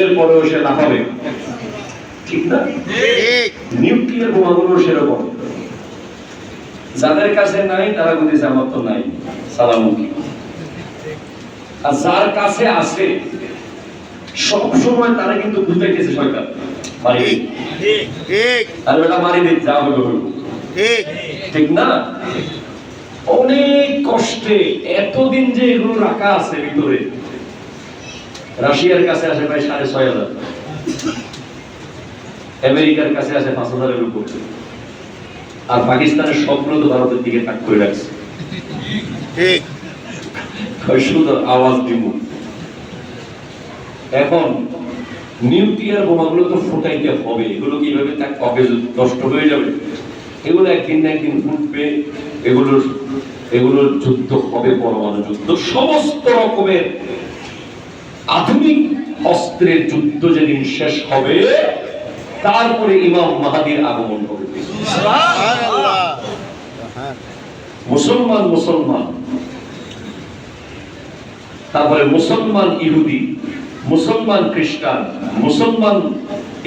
এরপরেও সে লাফাবে ঠিক না? নিউক্লিয়ার বোমাগুলো সেরকম। যাদের কাছে নাই তারা বুঝেছে আমার তো নাই। সালামুখী আর যার কাছে আছে সব সময় তারা কিন্তু বুঝাইতেছে শয়তান। মারি দিক। আর বেটা মারি দিক যা হলো হলো ঠিক না? অনেক কষ্টে এতদিন যে এগুলো রাখা আছে ভিতরে রাশিয়ার কাছে আসে প্রায় সাড়ে ছয় হাজার। আমেরিকার কাছে আসে পাঁচ হাজারের উপর। আর পাকিস্তানের সবগুলো তো ভারতের দিকে তাক করে রাখছে। সুন্দর আওয়াজ দিব। এখন নিউক্লিয়ার বোমাগুলো তো ফুটাইতে হবে। এগুলো কীভাবে তার কবে নষ্ট হয়ে যাবে? এগুলো একদিন না একদিন ফুটবে। এগুলোর এগুলোর যুদ্ধ হবে পরমাণু যুদ্ধ। সমস্ত রকমের আধুনিক অস্ত্রের যুদ্ধ যেদিন শেষ হবে, তারপরে ইমাম মাহাদির আগমন হবে। মুসলমান মুসলমান। তারপরে মুসলমান ইহুদি, মুসলমান খ্রিস্টান, মুসলমান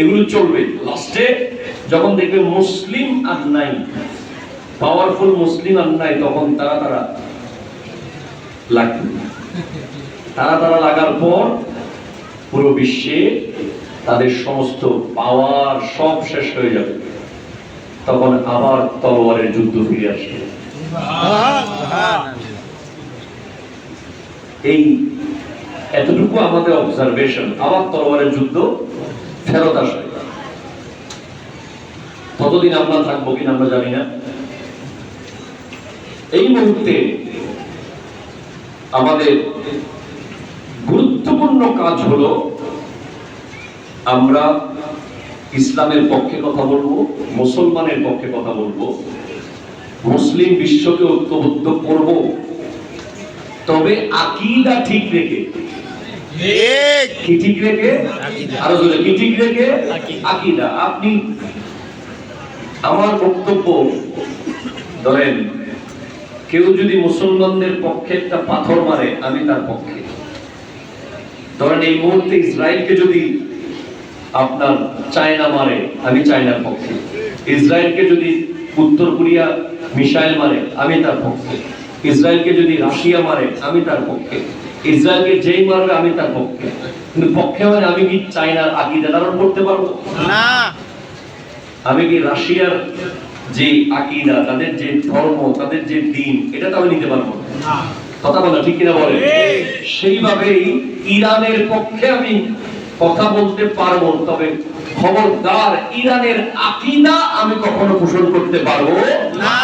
এগুলো চলবে। লাস্টে যখন দেখবে মুসলিম আর নাই পাওয়ারফুল মুসলিম আর নাই, তখন তারা তারা লাগবে। তারা তারা লাগার পর পুরো বিশ্বে তাদের সমস্ত পাওয়ার সব শেষ হয়ে যাবে। তখন আবার তলোয়ারের যুদ্ধ ফিরে আসবে। এই এতটুকু আমাদের অবজারভেশন আবার তলোয়ারের যুদ্ধ ফেরত আসবে। ততদিন আমরা থাকব কিনা আমরা জানি না। এই মুহূর্তে আমাদের কাজ হলো আমরা ইসলামের পক্ষে কথা বলব মুসলমানের পক্ষে কথা বলব। মুসলিম বিশ্বকে ঐক্যবদ্ধ করব। তবে আকিদা ঠিক রেখে। কি ঠিক রেখে? আরও জোরে কি ঠিক রেখে? আকিদা। আপনি আমার বক্তব্য ধরেন কেউ যদি মুসলমানদের পক্ষে একটা পাথর মারে আমি তার পক্ষে। ধরেন এই মুহূর্তে ইসরায়েলকে যদি আপনার চায়না মারে আমি চায়নার পক্ষে। ইসরায়েলকে যদি উত্তর কোরিয়া মিসাইল মারে আমি তার পক্ষে। ইসরায়েলকে যদি রাশিয়া মারে আমি তার পক্ষে। ইসরায়েলকে যেই মারবে আমি তার পক্ষে। কিন্তু পক্ষে মানে আমি কি চায়নার আকিদা ধারণ করতে পারব? না। আমি কি রাশিয়ার যে আকিদা তাদের যে ধর্ম তাদের যে দিন এটা তো আমি নিতে পারব না। কথা বলা ঠিক কিনা বলে সেইভাবেই ইরানের পক্ষে আমি কথা বলতে পারব তবে খবরদার ইরানের আকিদা আমি কখনো পোষণ করতে পারব না।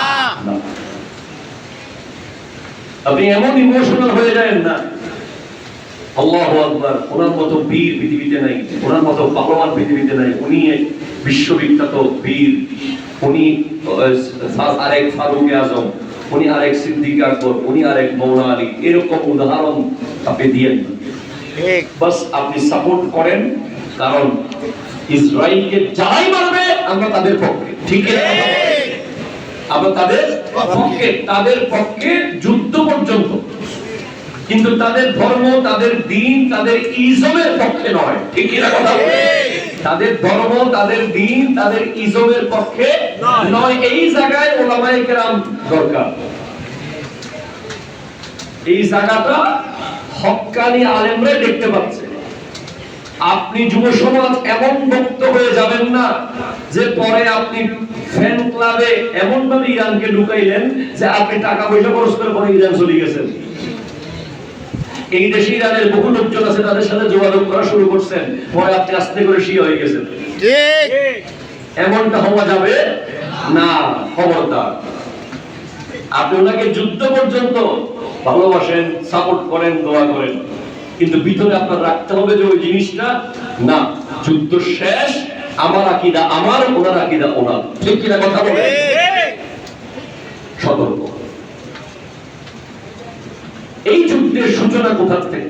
আপনি এমন ইমোশনাল হয়ে যাবেন না। আল্লাহ আকবার ওনার মতো বীর পৃথিবীতে নাই ওনার মতো পালোয়ান পৃথিবীতে নাই উনি বিশ্ববিখ্যাত বীর উনি আরেক ফারুক আজম। উনি আরেক সিদ্দিক আকবর উনি আরেক মৌলা আলী এরকম উদাহরণ আপনি দিয়েন বাস আপনি সাপোর্ট করেন কারণ ইসরায়েলকে যারাই মারবে আমরা তাদের পক্ষে। ঠিক আমরা তাদের পক্ষে তাদের পক্ষে যুদ্ধ পর্যন্ত। কিন্তু তাদের ধর্ম তাদের দিন তাদের ইজমের পক্ষে নয়। ঠিক কিনা কথা? তাদের ধর্ম তাদের দিন তাদের ইজমের পক্ষে নয়। এই জায়গায় ওলামায়ে কেরাম দরকার। এই জায়গাটা হক্কানি আলেমরা দেখতে পাচ্ছে। আপনি যুব সমাজ এমন মুক্ত হয়ে যাবেন না যে পরে আপনি ফ্যান ক্লাবে এমন ভাবে ইরানকে ঢুকাইলেন যে আপনি টাকা পয়সা খরচ করে পরে ইরান চলে গেছেন। এই দেশে ইরানের বহু লোকজন আছে তাদের সাথে যোগাযোগ করা শুরু করছেন। পরে আপনি আস্তে করে শিয়া হয়ে গেছেন। এমনটা হওয়া যাবে? না খবরদার। আপনি ওনাকে যুদ্ধ পর্যন্ত ভালোবাসেন সাপোর্ট করেন দোয়া করেন। কিন্তু ভিতরে আপনার রাখতে হবে যে ওই জিনিসটা না যুদ্ধ শেষ আমার আকিদা আমার ওনার আকিদা ওনার। ঠিক কিনা কথা বলে সতর্ক এই যুদ্ধের সূচনা কোথা থেকে?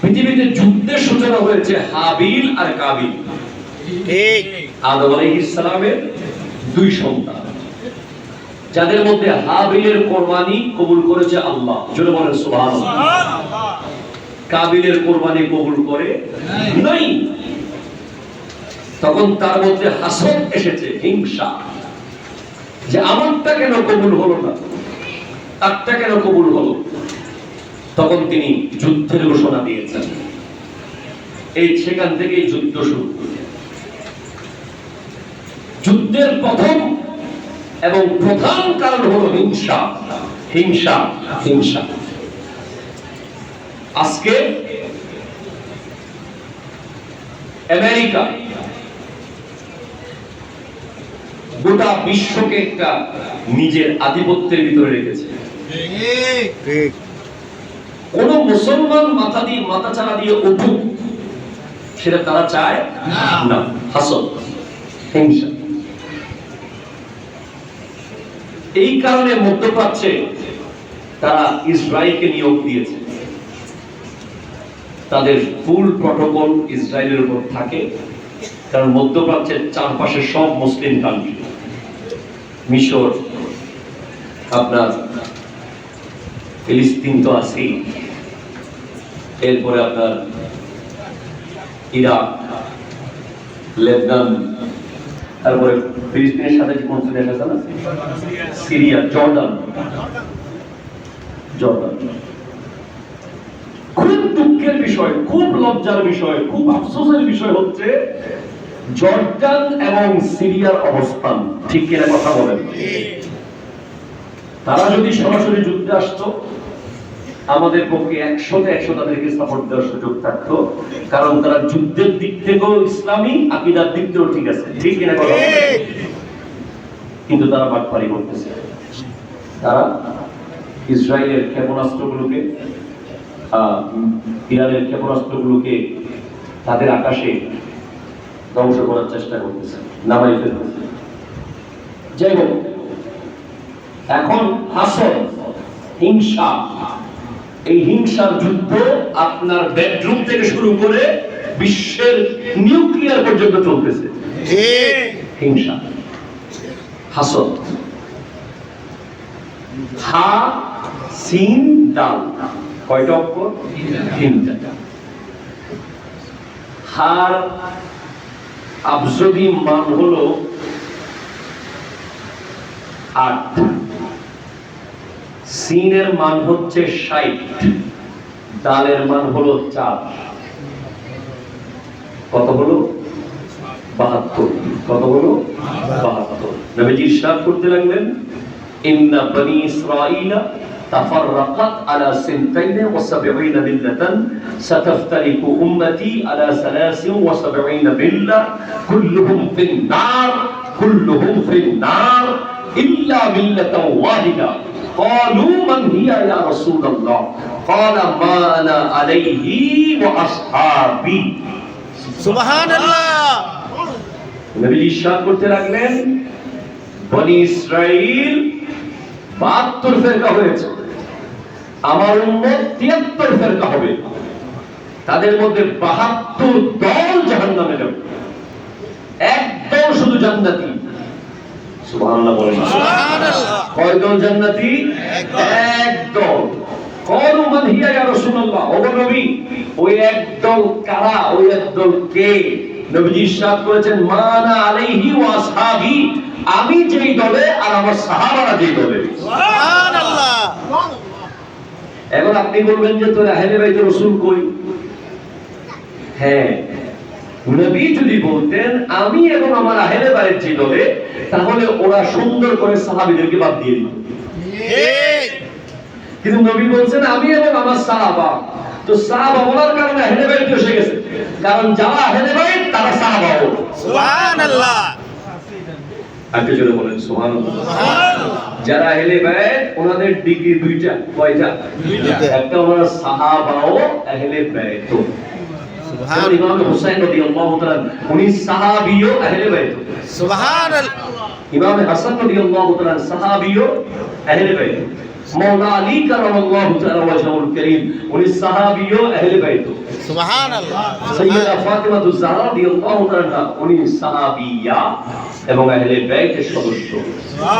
পৃথিবীতে যুদ্ধের সূচনা হয়েছে হাবিল আর কাবিল। আদম আলাইহিস দুই সন্তান। যাদের মধ্যে হাবিলের কোরবানি কবুল করেছে আল্লাহ। জোরে বলেন সুবহানাল্লাহ। কাবিলের কোরবানি কবুল করে নাই। তখন তার মধ্যে হাসদ এসেছে হিংসা। যে আমারটা কেন কবুল হলো না? তারটা কেন কবুল হলো। তখন তিনি যুদ্ধের ঘোষণা দিয়েছেন। এই সেখান থেকেই যুদ্ধ শুরু। যুদ্ধের প্রথম এবং প্রধান কারণ হলো হিংসা। হিংসা হিংসা। আজকে আমেরিকা গোটা বিশ্বকে একটা নিজের আধিপত্যের ভিতরে রেখেছে। ঠিক। কোন মুসলমান মাথা দিয়ে মাথা দিয়ে উঠুক সেটা তারা চায়? না। হাসদ হিংসা। এই কারণে মধ্যপ্রাচ্যে তারা ইসরায়েলকে নিয়োগ দিয়েছে। তাদের ফুল প্রটোকল ইসরায়েলের উপর থাকে কারণ মধ্যপ্রাচ্যের চারপাশে সব মুসলিম কান্ট্রি মিশর আপনার ফিলিস্তিন তো আছেই। এরপরে আপনার ইরাক, লেবনান, তারপরে ফিলিস্তিনের সাথে কি কোন দেশ আছে? না সিরিয়া, জর্ডান। জর্ডান। খুব দুঃখের বিষয়, খুব লজ্জার বিষয়, খুব আফসোসের বিষয় হচ্ছে, জর্ডান এবং সিরিয়ার অবস্থান। ঠিক কিনা কথা বলেন? তারা যদি সরাসরি যুদ্ধে আসতো আমাদের পক্ষে একশোতে একশো তাদেরকে সাপোর্ট দেওয়ার সুযোগ থাকতো। কারণ তারা যুদ্ধের দিক থেকেও ইসলামী, আকিদার দিক থেকেও ঠিক আছে। ঠিক কিনা কিন্তু তারা বাটপারি করতেছে। তারা ইসরায়েলের ক্ষেপণাস্ত্রগুলোকে ইরানের ক্ষেপণাস্ত্রগুলোকে তাদের আকাশে ধ্বংস করার চেষ্টা করতেছে নামাই ফেলতেছে। যাই হোক, এখন হাসন, হিংসা এই হিংসার যুদ্ধ আপনার বেডরুম থেকে শুরু করে বিশ্বের নিউক্লিয়ার পর্যন্ত চলতেছে। হিংসা। হাসদ। হা সিন ডাল। কয়টা অক্ষর? তিনটা। হার আবজদি মান হলো আট। সিনের মান হচ্ছে ষাট ডালের মান হলো চার কত হলো বাহাত্তর কত হলো বাহাত্তর নবীজি ইরশাদ করতে লাগলেন ইন্না বনি ইসরাঈলা تفرقت على سنتين وسبعين ملة ستفترق أمتي على ثلاث وسبعين ملة كلهم في النار كلهم في النار إلا ملة واحدة قالوا من هي يا رسول الله قال ما أنا عليه وأصحابي সুবহান আল্লাহ নবী ইরশাদ করতে লাগলেন বনি ইসরাইল বাহাত্তর ফেরকা হয়েছে আমার উম্মত তিয়াত্তর ফেরকা হবে তাদের মধ্যে বাহাত্তর দল জাহান নামে যাবে এক দল শুধু জান্নাতি সুবহানাল্লাহ বলেন সুবহান আল্লাহ কয় দল জান্নাতি? এক কলু মান হিয়া ইয়া রাসূলুল্লাহ? ও নবী ওই এক কারা? ওই এক কে? নবীজি ইরশাদ করেছেন মানা আলাইহি ওয়া আসহাবি। আমি যেই দলে আর আমার সাহাবারা যেই দলে। এখন আপনি বলবেন যে তোর আহলে বাইতে রাসূল কই? হ্যাঁ। নবী যদি বলতেন আমি এবং আমার আহলে যে দলে তাহলে ওরা সুন্দর করে সাহাবীদেরকে বাদ দিয়ে দিত। কিন্তু নবী বলছেন আমি এবং আমার সাহাবা। তো সাহাবা বলার কারণে আহলে বাইত এসে গেছে। কারণ যারা আহলে বাইত তারা সাহাবাও সুবহান আল্লাহ আপনি জোরে বলেন সুবহানাল্লাহ। যারা আহলে বাইত ওনাদের ডিগ্রি দুইটা কয়টা? দুইটা। একটা ওনারা সাহাবাও আহলে বাইত সুবহান যেমন ইমাম হুসাইন রাদিয়াল্লাহু তাআলা উনি সাহাবীও আহলে বাইত সুবহান আল্লাহ ইমাম হাসান রাদিয়াল্লাহু তাআলা সাহাবীও আহলে বাইত মাওলা আলী কারামাল্লাহু তাআলা ওয়াজহুল করিম উনি সাহাবীও আহলে বাইত সুবহান আল্লাহ সৈয়দা ফাতিমা জাহরা রাদিয়াল্লাহু তাআলা উনি সাহাবিয়া এবং আহলে বাইতের সদস্য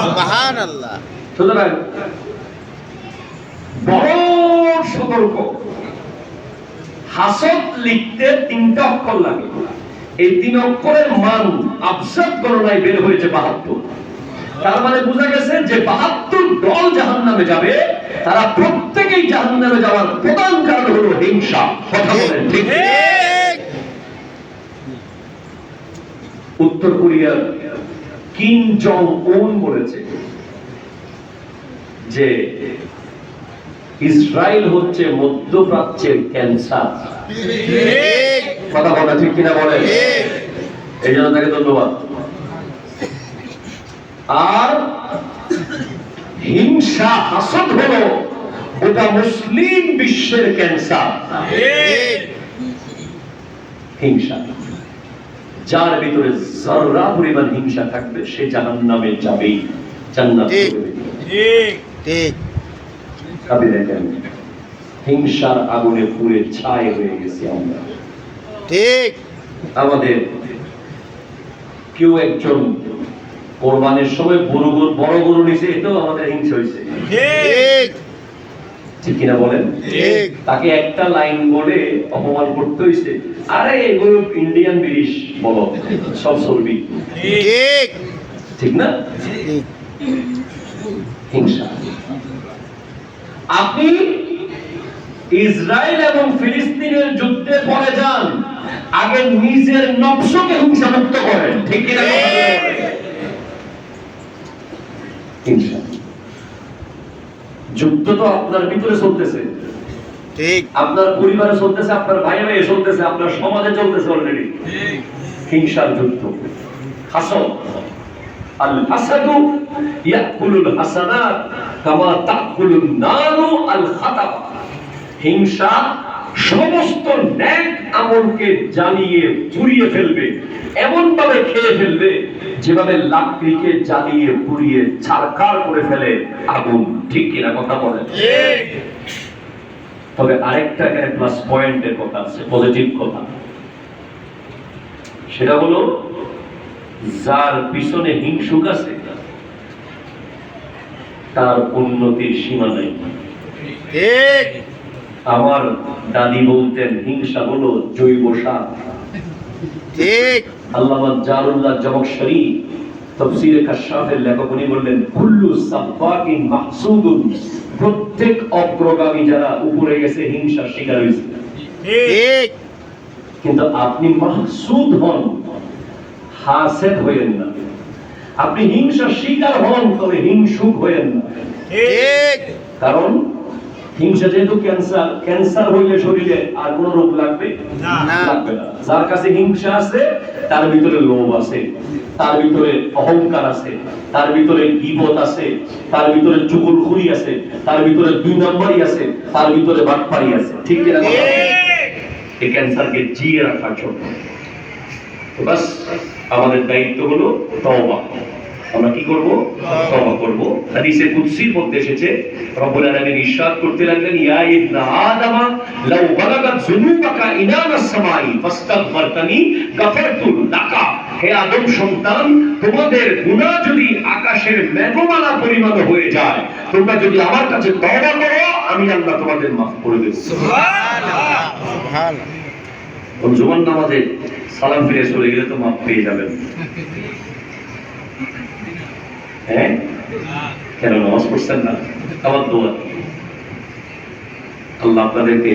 সুবহান আল্লাহ সুতরাং বড় সতর্ক হাসদ লিখতে তিনটা অক্ষর লাগে। এই তিন অক্ষরের মান আফসাদ গণনায় বের হয়েছে বাহাত্তর। তার মানে বোঝা গেছে যে বাহাত্তর দল জাহান নামে যাবে, তারা প্রত্যেকেই জাহান নামে যাওয়ার প্রধান কারণ হলো হিংসা। কথা বলেন উত্তর কোরিয়ার কিম জং উন বলেছে যে ইসরায়েল হচ্ছে মধ্যপ্রাচ্যের ক্যান্সার। কথা বলা ঠিক কিনা ঠিক এই জন্য তাকে ধন্যবাদ। আর হিংসা হলো ওটা মুসলিম বিশ্বের ক্যান্সার। হিংসা। যার ভিতরে জররা পরিমাণ হিংসা থাকবে সে জাহান নামে যাবেই। জান্নাত ঠিক। ঠিক। হিংসার আগুনে পুড়ে ছাই হয়ে গেছি আমরা। ঠিক। আমাদের কেউ একজন কোরবানের সময় বড় গরু বড় গরু নিছে এতেও আমাদের হিংসা হয়েছে ঠিক। ঠিক কিনা বলেন? ঠিক। তাকে একটা লাইন বলে অপমান করতে হয়েছে আরে এগুলো ইন্ডিয়ান ব্রিটিশ বলো সব চলবি ঠিক। ঠিক না? ঠিক। হিংসা। আপনি ইসরায়েল এবং ফিলিস্তিনের যুদ্ধে পড়ে যান আগে নিজের নকশকে হিংসা মুক্ত করেন। ঠিক কিনা যুদ্ধ তো আপনার ভিতরে চলতেছে। ঠিক। আপনার পরিবারে চলতেছে আপনার ভাই ভাই চলতেছে আপনার সমাজে চলতেছে অলরেডি হিংসার যুদ্ধ। হাসদ আল হাসাদু ইয়াকুলুল হাসানাত কামা তাকুলুন নারু আল খাতাব হিংসা সমস্ত ন্যাক আমলকে জ্বালিয়ে পুড়িয়ে ফেলবে এমন ভাবে খেয়ে ফেলবে যেভাবে লাকড়িকে জ্বালিয়ে পুড়িয়ে ছারকার করে ফেলে আগুন। ঠিক কিনা কথা বলেন? তবে আরেকটা এখানে প্লাস পয়েন্টের কথা আছে পজিটিভ কথা। সেটা হলো যার পিছনে হিংসুক আছে তার উন্নতির সীমা নাই। আমার দাদি বলতেন হিংসা হলো জৈব সার। ঠিক। আল্লামা জারুল্লাহ জমকশরী তফসিরে কাশাফের লেখক উনি বললেন কুল্লু সাফাকিন মাহসুদুন প্রত্যেক অগ্রগামী যারা উপরে গেছে হিংসার শিকার হয়েছে। ঠিক। কিন্তু আপনি মাহসুদ হন। হাসেদ হইেন না। আপনি হিংসার শিকার হন তবে হিংসুক হইেন না। ঠিক। কারণ হিংসা যেহেতু ক্যান্সার ক্যান্সার হইলে শরীরে আর কোন রোগ লাগবে? না। লাগবে না। যার কাছে হিংসা আছে তার ভিতরে লোভ আছে তার ভিতরে অহংকার আছে তার ভিতরে গিবত আছে তার ভিতরে চুগুলখুরি আছে তার ভিতরে দুই নম্বরই আছে তার ভিতরে বাটপাড়ি আছে। ঠিক কিনা? এই ক্যান্সারকে জিয়ে রাখার জন্য। তো বাস আমাদের দায়িত্ব হলো তওবা। আমরা কি করব? তওবা করব। হাদিসে কুদসির মধ্যে এসেছে রব্বুল আলামিন ইরশাদ করতে লাগলেন ইয়া ইবনা আদম লাউ বালাগাত যুনুবাকা ইনানাস সামাই ফাস্তাগফারতানি গাফারতু লাকা। হে আদম সন্তান তোমাদের গুনাহ যদি আকাশের মেঘমালা পরিমাণ হয়ে যায় তোমরা যদি আমার কাছে তওবা করো আমি আল্লাহ তোমাদের মাফ করে দেব। সুবহান ওই জুমার নামাজে সালাম ফিরে চলে গেলে তো মাপ পেয়ে যাবেন। হ্যাঁ? কেন নামাজ পড়ছেন না? আমার দোয়া। আল্লাহ আপনাদেরকে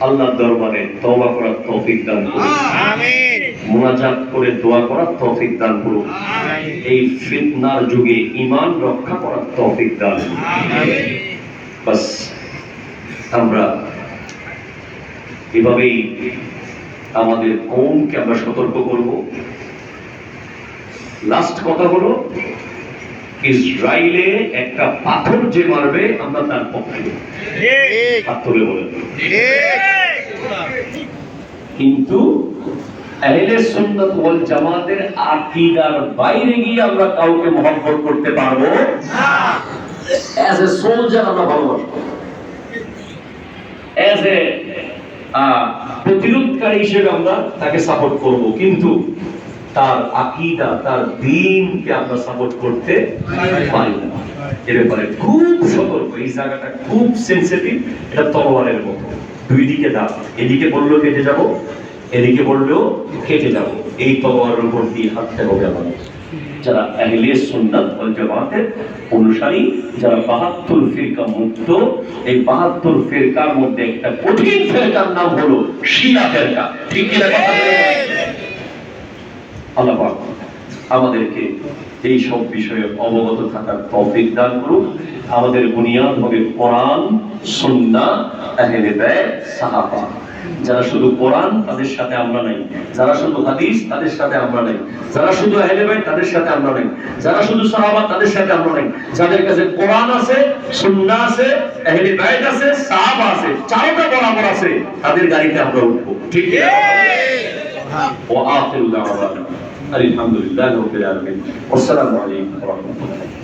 আল্লাহর দরবারে তওবা করার তৌফিক দান করুন। আমিন। মুনাজাত করে দোয়া করার তৌফিক দান করুন। এই ফিতনার যুগে ঈমান রক্ষা করার তৌফিক দান। বাস আমরা এভাবেই আমাদের কৌমকে আমরা সতর্ক করব। লাস্ট কথা হলো ইসরায়েলে একটা পাথর যে মারবে আমরা তার পক্ষে বলেন ঠিক। কিন্তু আহলে সুন্নাত ওয়াল জামাতের আকীদার বাইরে গিয়ে আমরা কাউকে মহব্বত করতে পারব? না। অ্যাজ এ সোলজার আমরা ভালোবাসবো। অ্যাজ এ প্রতিরোধকারী হিসেবে আমরা তাকে সাপোর্ট করব। কিন্তু তার আকীদা, তার দিনকে আমরা সাপোর্ট করতে পারি না। এর ব্যাপারে খুব সতর্ক, এই জায়গাটা খুব সেনসিটিভ এটা তলোয়ারের মতো। দুই দিকে দাঁত এদিকে বললেও কেটে যাব, এদিকে বললেও কেটে যাব। এই তলোয়ারের উপর দিয়ে হাঁটতে হবে আমাদের। যারা আহলে সুন্নাত ওয়াল জামাতের অনুসারী, যারা বাহাত্তর ফিরকা মুক্ত, এই বাহাত্তর ফিরকার মধ্যে একটা কঠিন ফিরকার নাম হলো শিয়া ফিরকা। ঠিক কিনা কথা আল্লাহ আমাদেরকে এই সব বিষয়ে অবগত থাকার তৌফিক দান করুন আমাদের বুনিয়াদ হবে কোরআন, সুন্নাহ, আহলে বাইত সাহাবা। যারা শুধু কোরআন, তাদের সাথে আমরা নাই। যারা শুধু হাদিস, তাদের সাথে আমরা নাই। যারা শুধু আহলেবাই তাদের সাথে আমরা নাই। যারা শুধু সাহাবা তাদের সাথে আমরা নাই। যাদের কাছে কোরআন আছে সুন্না আছে, আহলে বাইত আছে, সাহাবা আছে, চারটা বরাবর আছে, তাদের গাড়িতে আমরা উঠবো। ঠিক আছে আলহামদুলিল্লাহ রাব্বিল আসসালামু আলাইকুম ওয়া